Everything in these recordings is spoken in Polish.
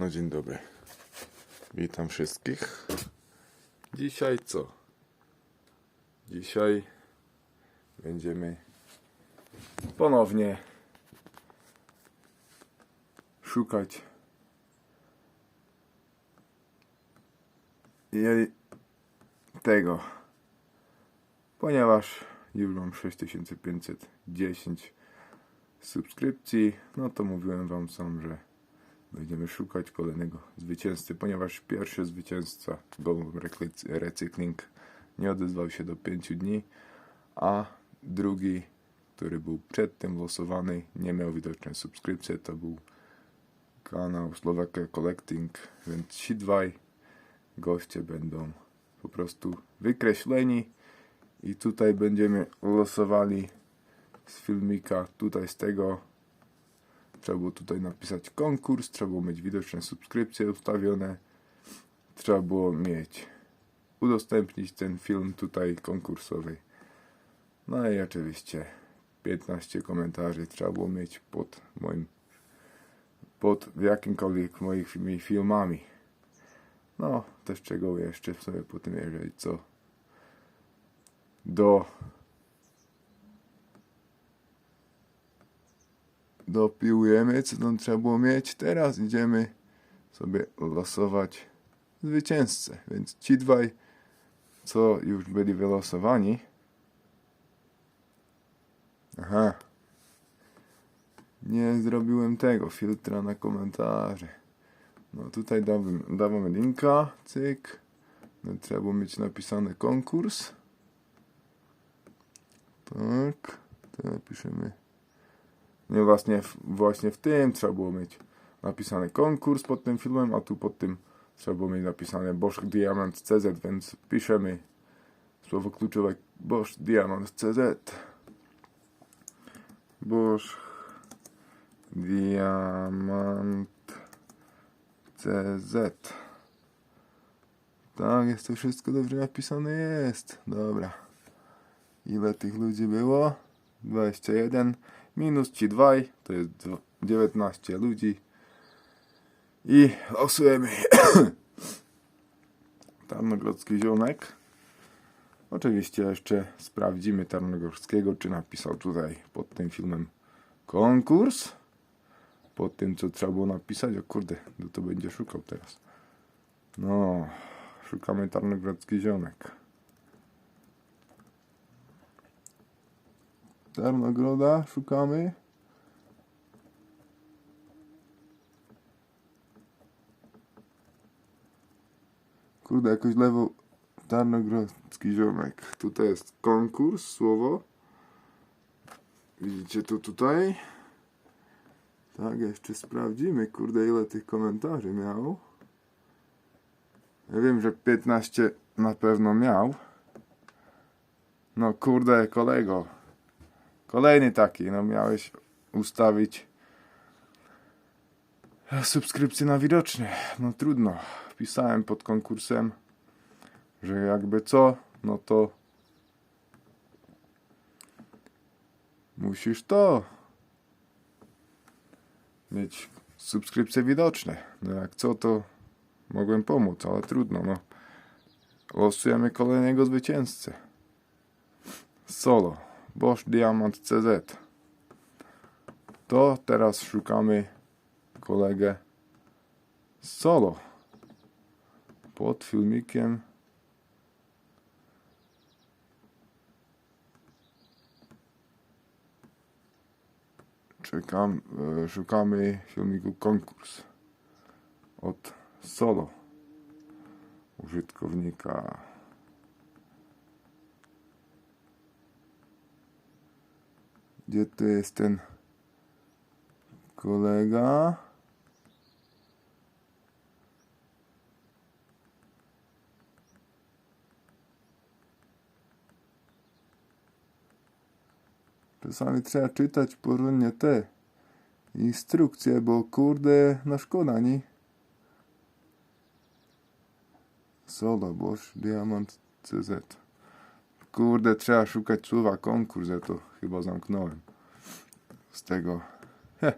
No dzień dobry. Witam wszystkich. Dzisiaj co? Dzisiaj będziemy ponownie szukać tego, ponieważ już mam 6510 subskrypcji, no to mówiłem wam sam, że będziemy szukać kolejnego zwycięzcy, ponieważ pierwszy zwycięzca Recly- Recykling. Nie odezwał się do 5 dni, a drugi, który był przedtem losowany, nie miał widocznej subskrypcji, to był kanał Slovakia Collecting, więc ci dwaj goście będą po prostu wykreśleni. I tutaj będziemy losowali z filmika, tutaj z tego trzeba było tutaj napisać konkurs, trzeba było mieć widoczne subskrypcje ustawione, trzeba było mieć udostępnić ten film tutaj konkursowy. No i oczywiście 15 komentarzy trzeba było mieć pod moim pod jakimkolwiek moimi filmami. No, też czego jeszcze sobie potem, jeżeli co do dopiłujemy, co tam trzeba było mieć. Teraz idziemy sobie losować zwycięzcę. Więc ci dwaj, co już byli wylosowani. Aha. Nie zrobiłem tego, filtra na komentarze. No tutaj dawamy, dawamy linka, cyk. No, trzeba było mieć napisany konkurs. Tak, to napiszemy. Nie właśnie właśnie w tym trzeba było mieć napisany konkurs pod tym filmem, a tu pod tym trzeba było mieć napisane Bosch Diamant CZ, więc piszemy słowo kluczowe Bosch Diamant CZ. Bosch Diamant CZ. Tak, jest to wszystko dobrze napisane jest. Dobra. Ile tych ludzi było? 21 minus ci dwaj, to jest dwa- 19 ludzi. I losujemy Tarnogrodzki ziomek. Oczywiście jeszcze sprawdzimy Tarnogórskiego, czy napisał tutaj pod tym filmem konkurs. Pod tym, co trzeba było napisać. O kurde, no to będzie szukał teraz. No, szukamy Tarnogrodzki ziomek. Tarnogroda szukamy. Kurde, jakoś lewo Tarnogrodzki ziomek. Tutaj jest konkurs, słowo. Widzicie to tutaj? Tak, jeszcze sprawdzimy, kurde, ile tych komentarzy miał. Ja wiem, że 15 na pewno miał. No kurde, kolego. Kolejny taki, no miałeś ustawić subskrypcję na widoczny. No trudno. Pisałem pod konkursem, że jakby co, no to musisz to mieć subskrypcje widoczne. No jak co, to mogłem pomóc, ale trudno, no. Losujemy kolejnego zwycięzcę. Solo. Bosch Diamant CZ. To teraz szukamy kolegę solo. Pod filmikiem. Czekam, e, szukamy filmiku konkurs od solo użytkownika. Gdzie tu jest ten kolega? Czasami trzeba czytać porządnie te instrukcje, bo kurde, no szkoda, nie? Solo Bosch Diamant CZ. Kurde, trzeba szukać słowa konkurs, ja to chyba zamknąłem. Z tego. Heh.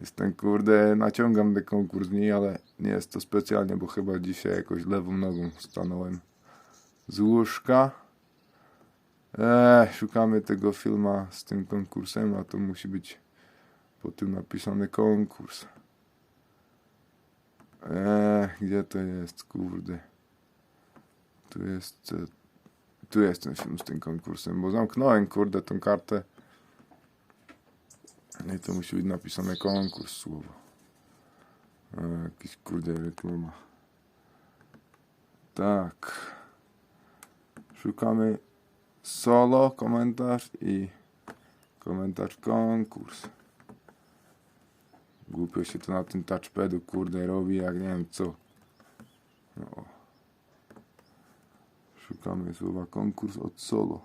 Jestem kurde, naciągam ten konkurs niej, ale nie jest to specjalnie, bo chyba dzisiaj jakoś lewą nogą stanąłem z łóżka. Eee, szukamy tego filma z tym konkursem, a to musi być po tym napisany konkurs. Eee, gdzie to jest, kurde? Tu jest, e, tu jest ten film z tym konkursem, bo zamknąłem, kurde, tą kartę. No i to musi być napisane konkurs słowo. E, jakiś kurde reklama. Tak. Szukamy solo, komentarz i komentarz konkurs. Głupio się to na tym touchpadu kurde robi, jak nie wiem co. No. Szukamy słowa konkurs od solo.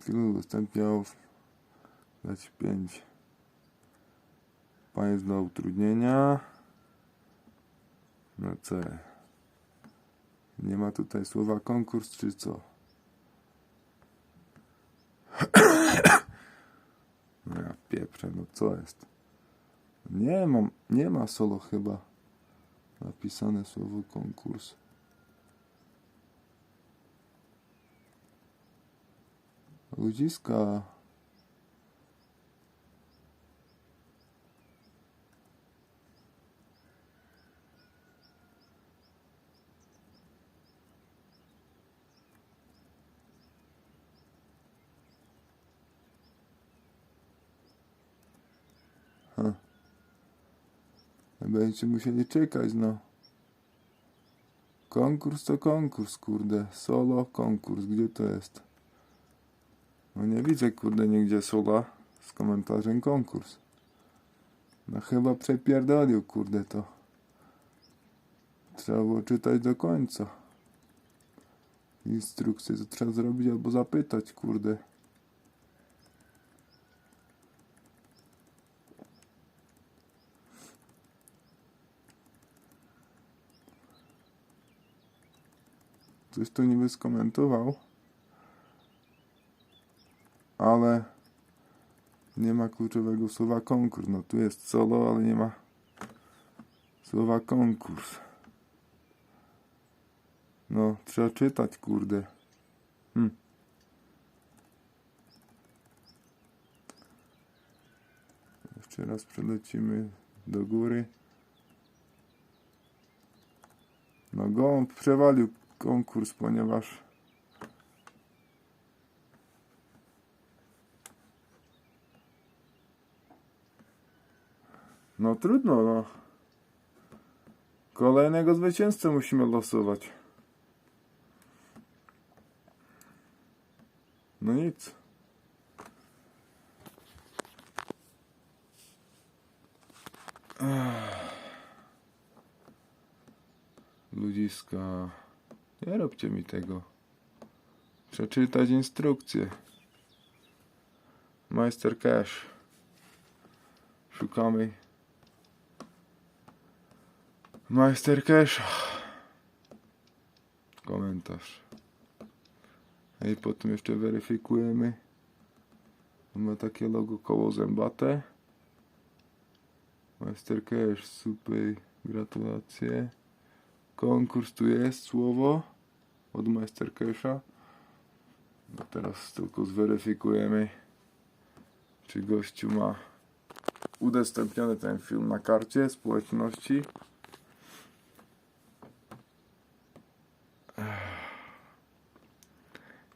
Film udostępniał dać 5 państw do utrudnienia. No C. Nie ma tutaj słowa konkurs czy co? No ja pieprzę, no co jest? Nie mam, nie ma solo chyba napisane słowo konkurs. Ludziska. Będziecie musieli czekać, no. Konkurs to konkurs, kurde. Solo konkurs, gdzie to jest? No nie widzę, kurde, nigdzie sola z komentarzem konkurs. No chyba przepierdolił, kurde, to. Trzeba było czytać do końca. Instrukcję to trzeba zrobić albo zapytać, kurde. Ktoś to niby skomentował ale nie ma kluczowego słowa konkurs. No tu jest solo, ale nie ma słowa konkurs. No, trzeba czytać, kurde. Hm. Jeszcze raz przelecimy do góry. No gołąb przewalił konkurs, ponieważ No trudno, no. Kolejnego zwycięzcę musimy losować. No nic. Ludziska, nie róbcie mi tego. Przeczytać instrukcję. Majster Cash. Szukamy Majster Cash. Komentarz. I potem jeszcze weryfikujemy. Ma takie logo koło zębate. Majster Cash, super, gratulacje. Konkurs tu jest, słowo od Majster Casha. No teraz tylko zweryfikujemy, czy gościu ma udostępniony ten film na karcie społeczności.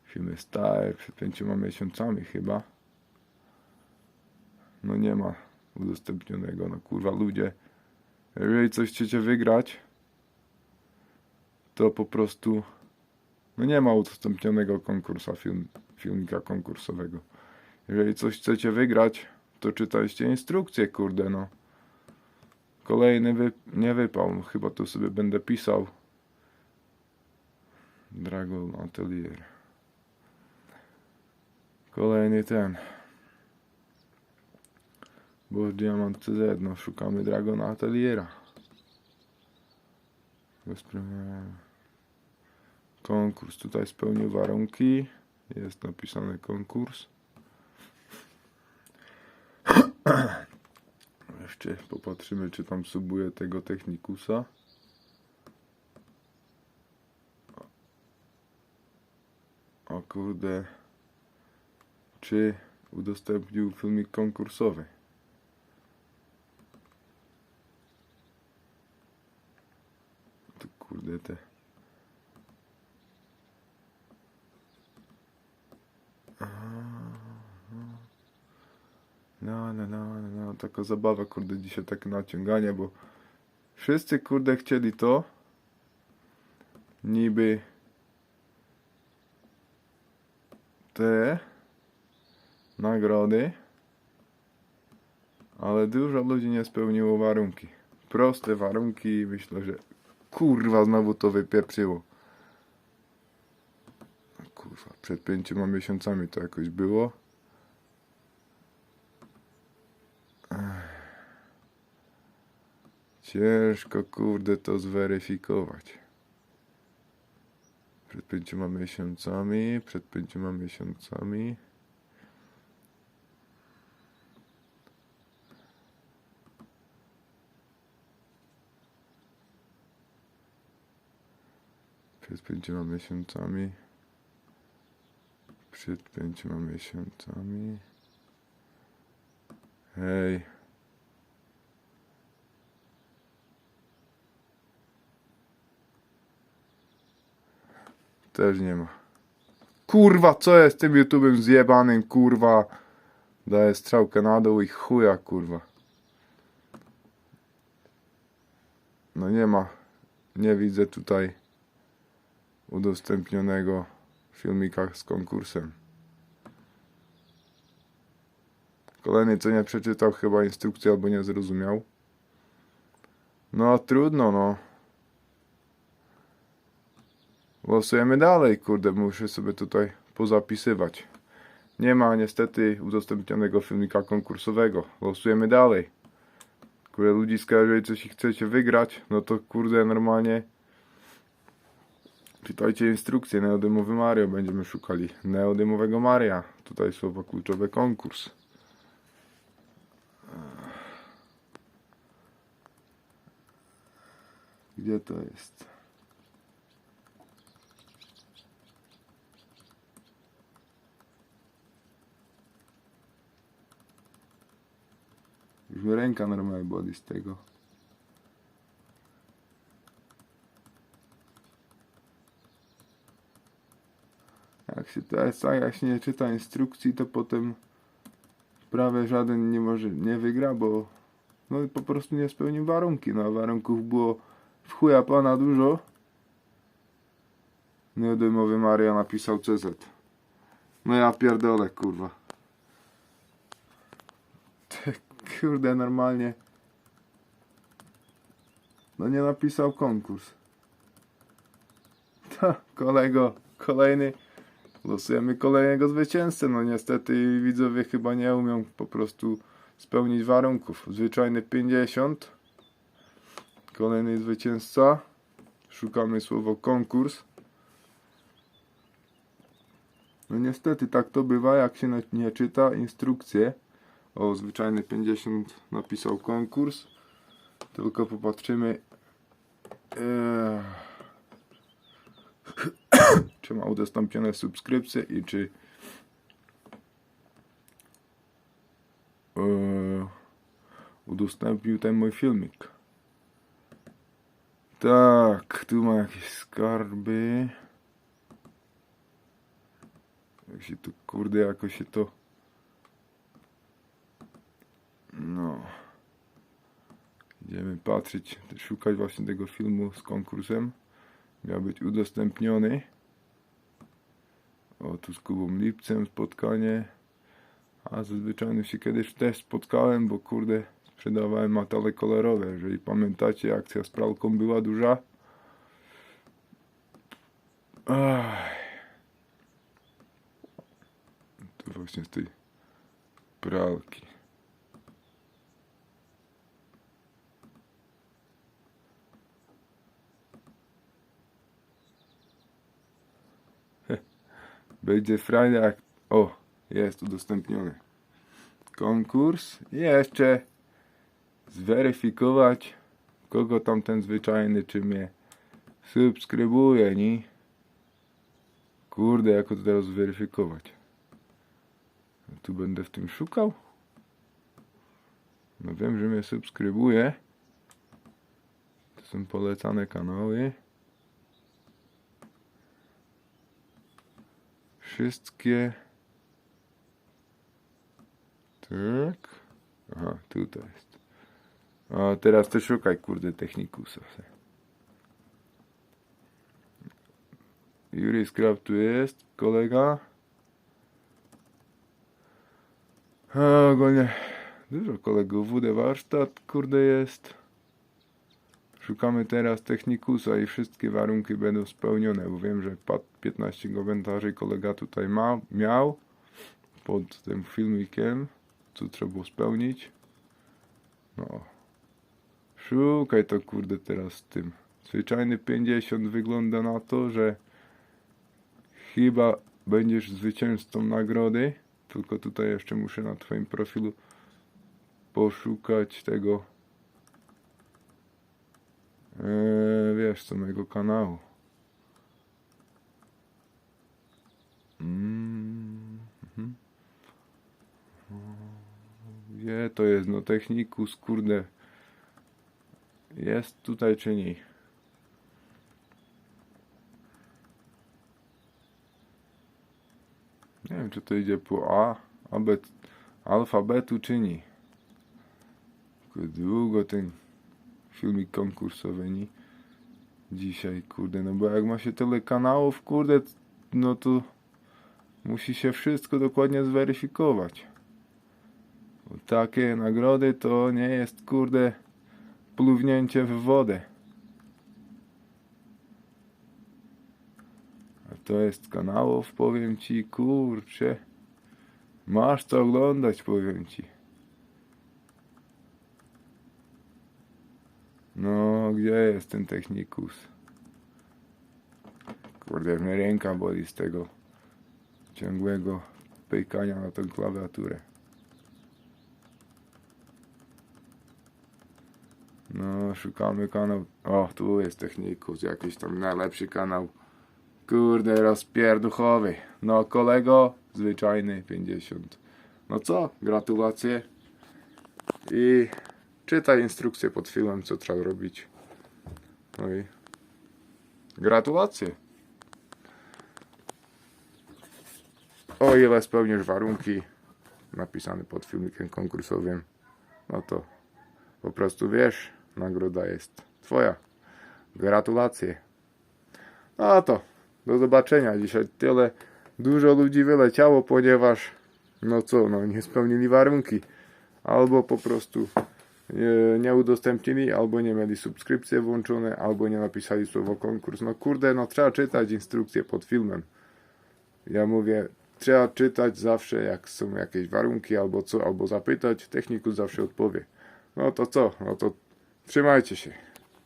Filmy stare, przed pięcioma miesiącami chyba. No nie ma udostępnionego, no kurwa ludzie. Jeżeli coś chcecie wygrać, to po prostu no nie ma udostępnionego konkursa film, filmika konkursowego. Jeżeli coś chcecie wygrać, to czytajcie instrukcję, kurde no. Kolejny wy, nie wypał, chyba tu sobie będę pisał. Dragon Atelier. Kolejny ten. Boż Diamant CZ, no szukamy Dragona Ateliera. Bezpremiera. Konkurs. Tutaj spełnił warunki. Jest napisane konkurs. Jeszcze popatrzymy, czy tam subuje tego Technikusa. O kurde. Czy udostępnił filmik konkursowy? To kurde te. No, no, no, no, no, taka zabawa, kurde, dzisiaj takie naciąganie, bo wszyscy, kurde, chcieli to. Niby te nagrody, ale dużo ludzi nie spełniło warunki. Proste warunki i myślę, że kurwa znowu to wypieprzyło. Kurwa, przed pięcioma miesiącami to jakoś było. Ciężko, kurde, to zweryfikować. Przed pięcioma miesiącami, przed pięcioma miesiącami. Przed pięcioma miesiącami. Przed pięcioma miesiącami. Hej. Też nie ma. Kurwa, co jest tym YouTube'em zjebanym, kurwa? Daję strzałkę na dół i chuja, kurwa. No nie ma. Nie widzę tutaj udostępnionego filmika z konkursem. Kolejny, co nie przeczytał chyba instrukcji albo nie zrozumiał. No trudno, no. Losujemy dalej, kurde, muszę sobie tutaj pozapisywać. Nie ma niestety udostępnionego filmika konkursowego. Losujemy dalej. Kurde, ludziska, jeżeli coś chcecie wygrać, no to kurde, normalnie czytajcie instrukcję. Neodymowy Mario. Będziemy szukali neodymowego Maria. Tutaj słowo kluczowe konkurs. Gdzie to jest? Już mi ręka normalnie boli z tego. Jak się to jest tak, jak się nie czyta instrukcji, to potem prawie żaden nie może, nie wygra, bo no po prostu nie spełnił warunki. No warunków było w chuja pana dużo. Nieodejmowy Maria napisał CZ. No ja pierdolę, kurwa. Te, kurde, normalnie. No nie napisał konkurs. Ta, kolego, kolejny. Losujemy kolejnego zwycięzcę. No niestety widzowie chyba nie umią po prostu spełnić warunków. Zwyczajny 50. Kolejny zwycięzca. Szukamy słowo konkurs. No niestety tak to bywa, jak się nie czyta instrukcje. O, zwyczajny 50 napisał konkurs. Tylko popatrzymy. Eee, czy ma udostępnione subskrypcje i czy eee, udostępnił ten mój filmik. Tak, tu ma jakieś skarby. Jak się to, kurde, jakoś się to... No. Idziemy patrzeć, szukać właśnie tego filmu z konkursem. Miał być udostępniony. O, tu z Kubą Lipcem spotkanie. A zazwyczaj się kiedyś też spotkałem, bo kurde, sprzedawałem matale kolorowe. Jeżeli pamiętacie, akcja z pralką była duża. Ach. To właśnie z tej pralki. Będzie frajda. O, jest udostępniony. Konkurs. I jeszcze zweryfikować, kogo tam ten zwyczajny, czy mnie subskrybuje, nie? Kurde, jak to teraz zweryfikować? Tu będę w tym szukał? No wiem, że mnie subskrybuje. To są polecane kanały. Wszystkie. Tak. Aha, tutaj jest. A teraz ty szukaj, kurde, technikusa. se. Juri Skrab tu jest, kolega. A, ogólnie dużo kolegów. WD warsztat, kurde, jest. Szukamy teraz technikusa i wszystkie warunki będą spełnione, bo wiem, że padł 15 komentarzy kolega tutaj ma, miał pod tym filmikiem, co trzeba spełnić. No. Szukaj to kurde teraz z tym. Zwyczajny 50 wygląda na to, że chyba będziesz zwycięzcą nagrody. Tylko tutaj jeszcze muszę na twoim profilu poszukać tego Eee, wiesz co, mojego kanału. Mm, mhm. Gdzie to jest? No technikus, kurde. Jest tutaj czy nie? Nie wiem, czy to idzie po A, abet, alfabetu czy nie. Długo ten filmik konkursowy, nie? Dzisiaj, kurde, no bo jak ma się tyle kanałów, kurde, no to musi się wszystko dokładnie zweryfikować. Bo takie nagrody to nie jest, kurde, pluwnięcie w wodę. A to jest kanałów, powiem ci, kurcze. Masz co oglądać, powiem ci. No, gdzie jest ten technikus? Kurde, mnie ręka boli z tego ciągłego pykania na tą klawiaturę. No, szukamy kanał. O, tu jest technikus, jakiś tam najlepszy kanał. Kurde, rozpierduchowy. No, kolego, zwyczajny 50. No co, gratulacje. I czytaj instrukcję pod filmem, co trzeba robić. No i gratulacje. O ile spełnisz warunki napisane pod filmikiem konkursowym, no to po prostu wiesz, nagroda jest twoja. Gratulacje. No to do zobaczenia. Dzisiaj tyle dużo ludzi wyleciało, ponieważ no co, no nie spełnili warunki. Albo po prostu nie, nie udostępnili, albo nie mieli subskrypcje włączone, albo nie napisali słowo konkurs. No kurde, no trzeba czytać instrukcje pod filmem. Ja mówię, trzeba czytać zawsze, jak są jakieś warunki, albo co, albo zapytać. Technikus zawsze odpowie. No to co? No to trzymajcie się.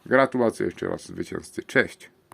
Gratulacje jeszcze raz zwycięzcy. Cześć.